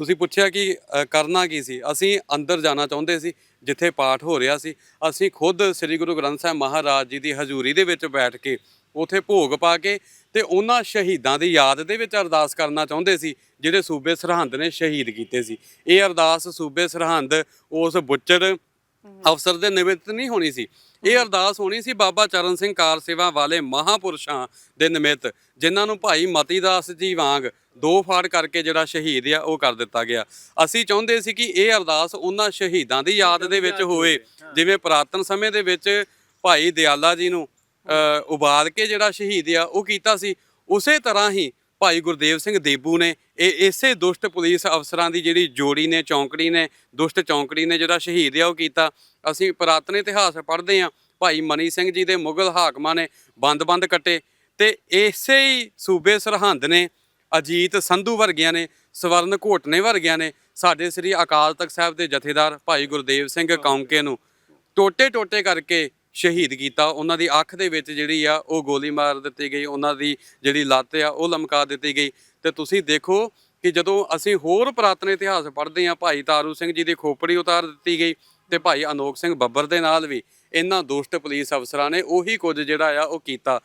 ਤੁਸੀਂ ਪੁੱਛਿਆ ਕਿ ਅ, ਕਰਨਾ ਕੀ ਸੀ? ਅਸੀਂ ਅੰਦਰ ਜਾਣਾ ਚਾਹੁੰਦੇ ਸੀ ਜਿੱਥੇ ਪਾਠ ਹੋ ਰਿਹਾ ਸੀ। ਅਸੀਂ ਖੁਦ ਸ੍ਰੀ ਗੁਰੂ ਗ੍ਰੰਥ ਸਾਹਿਬ ਮਹਾਰਾਜ ਜੀ ਦੀ ਹਜ਼ੂਰੀ ਦੇ ਵਿੱਚ ਬੈਠ ਕੇ ਉਥੇ ਭੋਗ ਪਾ ਕੇ ਤੇ ਉਹਨਾਂ ਸ਼ਹੀਦਾਂ ਦੀ ਯਾਦ ਦੇ ਵਿੱਚ ਅਰਦਾਸ ਕਰਨਾ ਚਾਹੁੰਦੇ ਸੀ ਜਿਹੜੇ ਸੂਬੇ ਸਰਹੰਦ ਨੇ ਸ਼ਹੀਦ ਕੀਤੇ ਸੀ। ਇਹ ਅਰਦਾਸ ਸੂਬੇ ਸਰਹੰਦ ਉਸ ਬੁੱਚੜ ਅਫਸਰ ਦੇ ਨਿਮਿਤ ਨਹੀਂ ਹੋਣੀ ਸੀ। ਇਹ ਅਰਦਾਸ ਹੋਣੀ ਸੀ ਬਾਬਾ ਚਰਨ ਸਿੰਘ ਕਾਰ ਸੇਵਾ ਵਾਲੇ ਮਹਾਪੁਰਸ਼ਾਂ ਦੇ ਨਿਮਿਤ ਜਿਨ੍ਹਾਂ ਨੂੰ ਭਾਈ ਮਤੀਦਾਸ ਜੀ ਵਾਂਗ ਦੋ ਫਾੜ ਕਰਕੇ ਜਿਹੜਾ ਸ਼ਹੀਦ ਆ ਉਹ ਕਰ ਦਿੱਤਾ ਗਿਆ। ਅਸੀਂ ਚਾਹੁੰਦੇ ਸੀ ਕਿ ਇਹ ਅਰਦਾਸ ਉਹਨਾਂ ਸ਼ਹੀਦਾਂ ਦੀ ਯਾਦ ਦੇ ਵਿੱਚ ਹੋਵੇ ਜਿਵੇਂ ਪੁਰਾਤਨ ਸਮੇਂ ਦੇ ਵਿੱਚ ਭਾਈ ਦਿਆਲਾ ਜੀ ਨੂੰ ਉਬਾਲ ਕੇ ਜਿਹੜਾ ਸ਼ਹੀਦ ਆ ਉਹ ਕੀਤਾ ਸੀ। ਉਸੇ ਤਰ੍ਹਾਂ ਹੀ ਭਾਈ ਗੁਰਦੇਵ ਸਿੰਘ ਦੇਬੂ ਨੇ। ਇਹ ਇਸੇ ਦੁਸ਼ਟ ਪੁਲਿਸ ਅਫਸਰਾਂ ਦੀ ਜਿਹੜੀ ਜੋੜੀ ਨੇ, ਚੌਂਕੜੀ ਨੇ, ਦੁਸ਼ਟ ਚੌਂਕੜੀ ਨੇ ਜਿਹੜਾ ਸ਼ਹੀਦ ਆ ਉਹ ਕੀਤਾ। ਅਸੀਂ ਪੁਰਾਤਨ ਇਤਿਹਾਸ ਪੜ੍ਹਦੇ ਆ ਭਾਈ ਮਨੀ ਸਿੰਘ ਜੀ ਦੇ ਮੁਗਲ ਹਾਕਮਾਂ ਨੇ ਬੰਦ-ਬੰਦ ਕੱਟੇ ਤੇ ਇਸੇ ਹੀ ਸੂਬੇ ਸਰਹੰਦ ਨੇ, ਅਜੀਤ ਸੰਧੂ ਵਰਗਿਆਂ ਨੇ, ਸਵਰਨ ਘੋਟਨੇ ਵਰਗਿਆਂ ਨੇ, ਸਾਡੇ ਸ੍ਰੀ ਅਕਾਲ ਤਖਤ ਸਾਹਿਬ ਦੇ ਜਥੇਦਾਰ ਭਾਈ ਗੁਰਦੇਵ ਸਿੰਘ ਕੌਂਕੇ ਨੂੰ ਟੋਟੇ-ਟੋਟੇ ਕਰਕੇ ਸ਼ਹੀਦ ਕੀਤਾ। ਉਹਨਾਂ ਦੀ ਅੱਖ ਦੇ ਵਿੱਚ ਜਿਹੜੀ ਆ, ਉਹ ਗੋਲੀ ਮਾਰ ਦਿੱਤੀ ਗਈ। ਉਹਨਾਂ ਦੀ ਜਿਹੜੀ ਲੱਤ ਆ, ਉਹ ਲਮਕਾ ਦਿੱਤੀ ਗਈ। ਤੇ ਤੁਸੀਂ ਦੇਖੋ ਕਿ ਜਦੋਂ ਅਸੀਂ ਹੋਰ ਪੁਰਾਤਨ ਇਤਿਹਾਸ ਪੜ੍ਹਦੇ ਆ ਭਾਈ ਤਾਰੂ ਸਿੰਘ ਜੀ ਦੀ ਖੋਪੜੀ ਉਤਾਰ ਦਿੱਤੀ ਗਈ ਤੇ ਭਾਈ ਅਨੋਖ ਸਿੰਘ ਬੱਬਰ ਦੇ ਨਾਲ ਵੀ ਇਹਨਾਂ ਦੁਸ਼ਟ ਪੁਲਿਸ ਅਫਸਰਾਂ ਨੇ ਉਹੀ ਕੁਝ ਜਿਹੜਾ ਆ, ਉਹ ਕੀਤਾ।